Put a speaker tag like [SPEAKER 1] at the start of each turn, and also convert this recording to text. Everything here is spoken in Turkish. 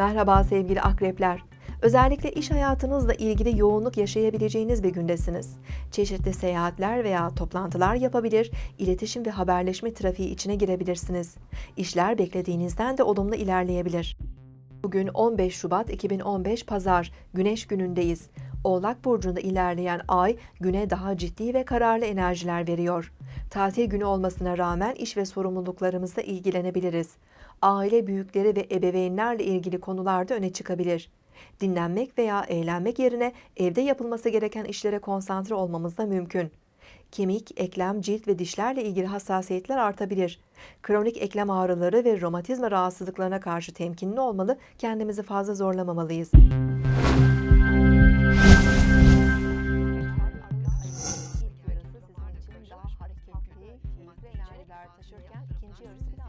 [SPEAKER 1] Merhaba sevgili akrepler. Özellikle iş hayatınızla ilgili yoğunluk yaşayabileceğiniz bir gündesiniz. Çeşitli seyahatler veya toplantılar yapabilir, iletişim ve haberleşme trafiği içine girebilirsiniz. İşler beklediğinizden de olumlu ilerleyebilir. Bugün 15 Şubat 2015 Pazar, Güneş günündeyiz. Oğlak burcunda ilerleyen ay güne daha ciddi ve kararlı enerjiler veriyor. Tatil günü olmasına rağmen iş ve sorumluluklarımızla ilgilenebiliriz. Aile büyükleri ve ebeveynlerle ilgili konularda öne çıkabilir. Dinlenmek veya eğlenmek yerine evde yapılması gereken işlere konsantre olmamız da mümkün. Kemik, eklem, cilt ve dişlerle ilgili hassasiyetler artabilir. Kronik eklem ağrıları ve romatizma rahatsızlıklarına karşı temkinli olmalı, kendimizi fazla zorlamamalıyız. kökü, keyifli enerjiler taşırken ikinci yarısı da.